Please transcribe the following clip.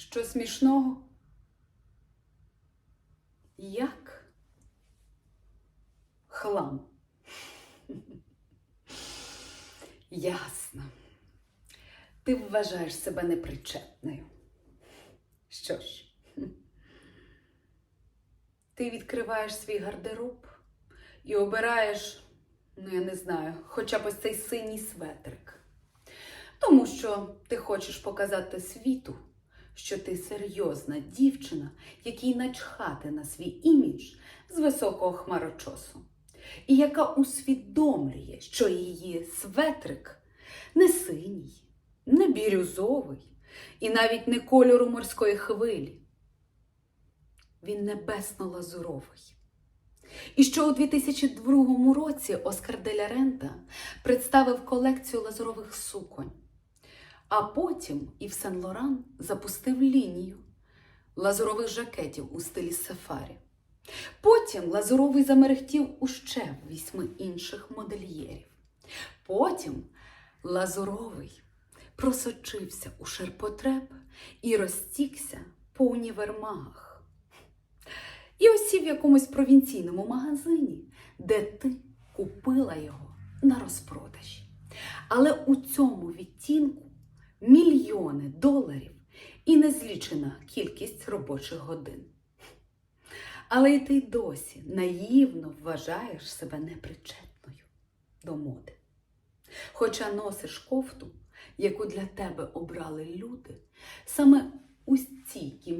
Що смішного? Як? Хлам. Ясно. Ти вважаєш себе непричетною. Що ж, ти відкриваєш свій гардероб і обираєш, ну я не знаю, хоча б ось цей синій светрик. Тому що ти хочеш показати світу, що ти серйозна дівчина, якій начхати на свій імідж з високого хмарочосу, і яка усвідомлює, що її светрик не синій, не бірюзовий і навіть не кольору морської хвилі. Він небесно-лазуровий. І що у 2002 році Оскар де ля Рента представив колекцію лазурових суконь. А потім Ів Сен Лоран запустив лінію лазурових жакетів у стилі сафарі. Потім лазуровий замерехтів у ще вісьми інших модельєрів. Потім лазуровий просочився у ширпотреб і розтікся по універмагах. І осів в якомусь провінційному магазині, де ти купила його на розпродажі. Але у цьому відтінку мільйони доларів і незлічена кількість робочих годин. Але й ти досі наївно вважаєш себе непричетною до моди. Хоча носиш кофту, яку для тебе обрали люди, саме у цій кімнаті.